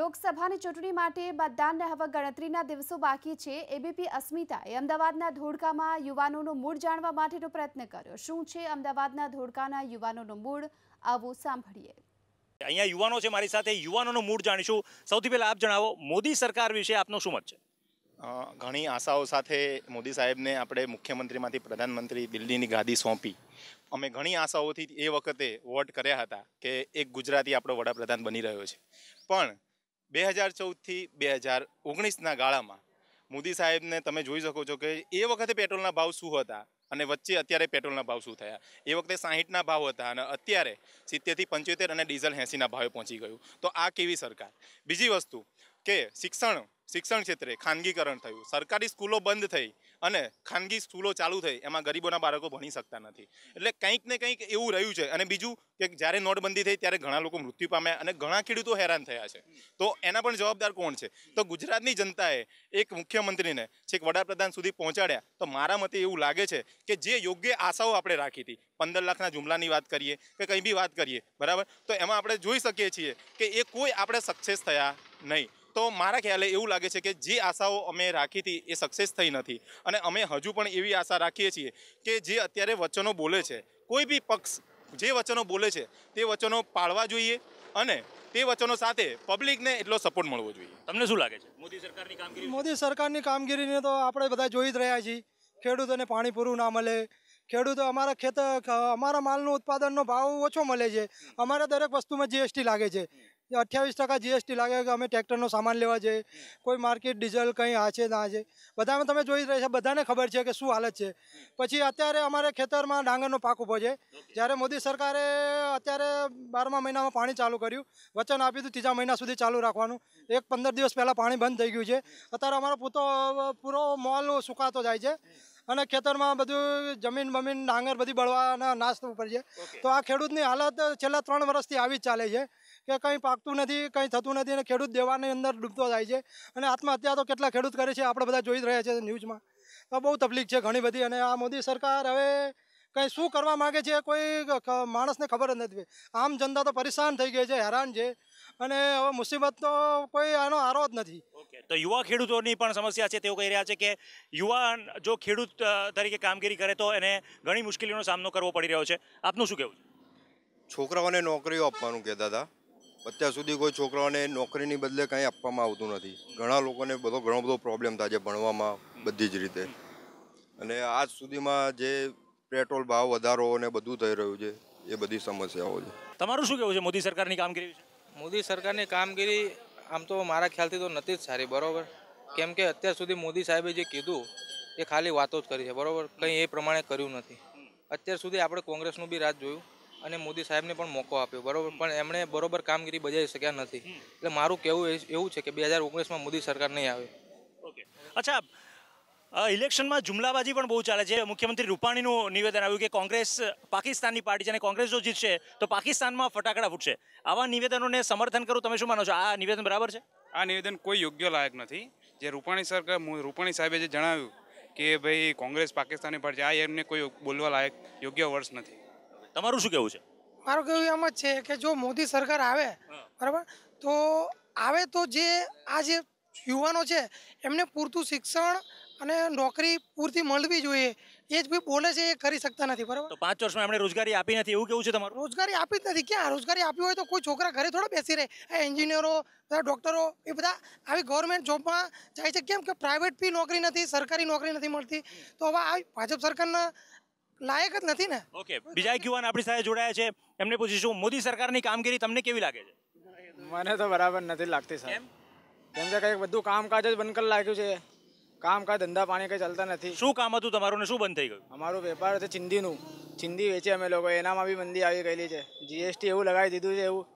લોકસભાની ચૂંટણી માટે મતદાનને હવે ગણતરીના દિવસો બાકી છે. એબીપી અસ્મિતાએ અમદાવાદના ધોળકામાં યુવાનોનો મૂળ જાણવા માટેનો પ્રયત્ન કર્યો. શું છે અમદાવાદના ધોળકાના યુવાનોનો મૂળ? આવું સાંભળીએ. અહીંયા યુવાનો છે મારી સાથે. યુવાનોનું મૂળ જાણીશું. સૌથી પહેલાં આપ જણાવો મોદી સરકાર વિશે આપનો શું મત છે? ઘણી આશાઓ સાથે મોદી સાહેબને આપણે મુખ્યમંત્રીમાંથી પ્રધાનમંત્રી દિલ્હીની ગાદી સોંપી. અમે ઘણી આશાઓથી એ વખતે વોટ કર્યા હતા કે એક ગુજરાતી આપણો વડાપ્રધાન બની રહ્યો છે. પણ બે હજાર ચૌદથી બે હજાર ઓગણીસના ગાળામાં મોદી સાહેબને તમે જોઈ શકો છો કે એ વખતે પેટ્રોલના ભાવ શું હતા અને વચ્ચે અત્યારે પેટ્રોલના ભાવ શું થયા. એ વખતે સાહીઠના ભાવ હતા અને અત્યારે સિત્તેરથી પંચોતેર અને ડીઝલ એંસીના ભાવે પહોંચી ગયું. તો આ કેવી સરકાર? બીજી વસ્તુ કે શિક્ષણ શિક્ષણ ક્ષેત્રે ખાનગીકરણ થયું. સરકારી સ્કૂલો બંધ થઈ અને ખાનગી સ્કૂલો ચાલુ થઈ. એમાં ગરીબોના બાળકો ભણી શકતા નથી. એટલે કંઈક ને કંઈક એવું રહ્યું છે. અને બીજું કે જ્યારે નોટબંધી થઈ ત્યારે ઘણા લોકો મૃત્યુ પામ્યા અને ઘણા ખેડૂતો હેરાન થયા છે. તો એના પણ જવાબદાર કોણ છે? તો ગુજરાતની જનતાએ એક મુખ્યમંત્રીને છેક વડાપ્રધાન સુધી પહોંચાડ્યા, તો મારા મતે એવું લાગે છે કે જે યોગ્ય આશાઓ આપણે રાખી હતી, પંદર લાખના જુમલાની વાત કરીએ કે કંઈ બી વાત કરીએ, બરાબર? તો એમાં આપણે જોઈ શકીએ છીએ કે એ કોઈ આપણે સક્સેસ થયા નહીં. તો મારા ખ્યાલે એવું લાગે છે કે જે આશાઓ અમે રાખી હતી એ સક્સેસ થઈ નથી. અને અમે હજુ પણ એવી આશા રાખીએ છીએ કે જે અત્યારે વચનો બોલે છે કોઈ બી પક્ષ જે વચનો બોલે છે તે વચનો પાળવા જોઈએ અને તે વચનો સાથે પબ્લિકને એટલો સપોર્ટ મળવો જોઈએ. તમને શું લાગે છે? મોદી સરકારની કામગીરી મોદી સરકારની કામગીરીને તો આપણે બધા જોઈ જ રહ્યા છીએ. ખેડૂતોને પાણી પૂરું ના મળે. ખેડૂતો અમારા ખેતર અમારા માલનું ઉત્પાદનનો ભાવ ઓછો મળે છે. અમારે દરેક વસ્તુમાં જીએસટી લાગે છે. અઠ્યાવીસ ટકા જીએસટી લાગે કે અમે ટ્રેક્ટરનો સામાન લેવા જઈએ. કોઈ માર્કેટ ડીઝલ કંઈ આ છે ના છે બધામાં તમે જોઈ જ રહ્યા છે, બધાને ખબર છે કે શું હાલત છે. પછી અત્યારે અમારે ખેતરમાં ડાંગરનો પાક ઊભો છે. જ્યારે મોદી સરકારે અત્યારે બારમા મહિનામાં પાણી ચાલુ કર્યું. વચન આપ્યું હતું ત્રીજા મહિના સુધી ચાલુ રાખવાનું. એક પંદર દિવસ પહેલાં પાણી બંધ થઈ ગયું છે. અત્યારે અમારો પૂતો, પૂરો મોલ સુકાતો જાય છે. અને ખેતરમાં બધું જમીન બમીન ડાંગર બધી બળવાના નાશ ઉપર છે. તો આ ખેડૂતની હાલત છેલ્લા ત્રણ વર્ષથી આવી જ ચાલે છે કે કંઈ પાકતું નથી કંઈ થતું નથી અને ખેડૂત દેવાની અંદર ડૂબતો જાય છે. અને આત્મહત્યા તો કેટલા ખેડૂત કરે છે આપણે બધા જોઈ જ રહ્યા છે ન્યૂઝમાં. તો બહુ તકલીફ છે ઘણી બધી અને આ મોદી સરકાર હવે કંઈ શું કરવા માગે છે કોઈ માણસને ખબર જ નથી આમ જનતા તો પરેશાન થઈ ગઈ છે હેરાન છે. અને હવે મુસીબત તો કોઈ આનો આરો જ નથી. ઓકે તો યુવા ખેડૂતોની પણ સમસ્યા છે તેઓ કહી રહ્યા છે કે યુવાન જો ખેડૂત તરીકે કામગીરી કરે તો એને ઘણી મુશ્કેલીનો સામનો કરવો પડી રહ્યો છે. આપનું શું કહેવું છોકરાઓને નોકરીઓ આપવાનું કહેતા હતા અત્યાર સુધી કોઈ છોકરાઓને નોકરીની બદલે કંઈ આપવામાં આવતું નથી. ઘણા લોકોને બધો ઘણો બધો પ્રોબ્લેમ થાય છે ભણવામાં બધી જ રીતે. અને આજ સુધીમાં જે પેટ્રોલ ભાવ વધારો અને બધું થઈ રહ્યું છે એ બધી સમસ્યાઓ છે. તમારું શું કહેવું છે? મોદી સરકારની કામગીરી વિશે? મોદી સરકારની કામગીરી આમ તો મારા ખ્યાલથી તો નથી જ સારી બરોબર? કેમ કે અત્યાર સુધી મોદી સાહેબે જે કીધું એ ખાલી વાતો જ કરી છે બરોબર? કંઈ એ પ્રમાણે કર્યું નથી. અત્યાર સુધી આપણે કોંગ્રેસનું બી રાજ જોયું અને મોદી સાહેબને પણ મોકો આપ્યો બરોબર? પણ એમણે બરોબર કામગીરી બજાવી શક્યા નથી. એટલે મારું કહેવું એવું છે કે બે હજાર ઓગણીસમાં મોદી સરકાર નહીં આવે. ઓકે. અચ્છા ઇલેક્શનમાં જુમલાબાજી પણ બહુ ચાલે છે. મુખ્યમંત્રી રૂપાણીનું નિવેદન આવ્યું કે કોંગ્રેસ પાકિસ્તાનની પાર્ટી છે અને કોંગ્રેસ જો જીતશે તો પાકિસ્તાનમાં ફટાકડા ફૂટશે. આવા નિવેદનોને સમર્થન કરું તમે શું માનો છો? આ નિવેદન બરાબર છે? આ નિવેદન કોઈ યોગ્ય લાયક નથી. જે રૂપાણી સરકાર રૂપાણી સાહેબે જે જણાવ્યું કે ભાઈ કોંગ્રેસ પાકિસ્તાની પાર્ટી આ એમને કોઈ બોલવા લાયક યોગ્ય વર્ષ નથી. તમારું શું કહેવું છે? મારું કહેવું એમ જ છે કે જો મોદી સરકાર આવે બરાબર? તો આવે તો જે આ જે યુવાનો છે એમને પૂરતું શિક્ષણ અને નોકરી પૂરતી મળવી જોઈએ. એ જ ભાઈ બોલે છે એ કરી શકતા નથી બરાબર? તો પાંચ વર્ષમાં એમણે રોજગારી આપી નથી. એવું કેવું છે તમારું? રોજગારી આપી જ નથી. ક્યાં રોજગારી આપી હોય તો કોઈ છોકરા ઘરે થોડા બેસી રહે. આ એન્જિનિયરો બધા ડૉક્ટરો એ બધા આવી ગવર્મેન્ટ જોબમાં જાય છે. કેમ કે પ્રાઇવેટ બી નોકરી નથી સરકારી નોકરી નથી મળતી. તો હવે આ ભાજપ સરકારના લાયક જ નથી ને? ઓકે બીજા એક યુવાન આપણી સાથે જોડાયા છે. એમને પૂછીશું મોદી સરકારની કામગીરી તમને કેવી લાગે છે? મને તો બરાબર નથી લાગતી સાહેબ. કેમ કે કંઈક બધું કામકાજ જ બંધ કરી નાખ્યું છે. કામકાજ ધંધા પાણી કંઈ ચાલતા નથી. શું કામ હતું તમારું ને શું બંધ થઈ ગયું? અમારું વેપાર છે ચિંદીનું. ચિંદી વેચે અમે લોકો. એનામાં બી મંદી આવી ગયેલી છે. જીએસટી એવું લગાવી દીધું છે એવું.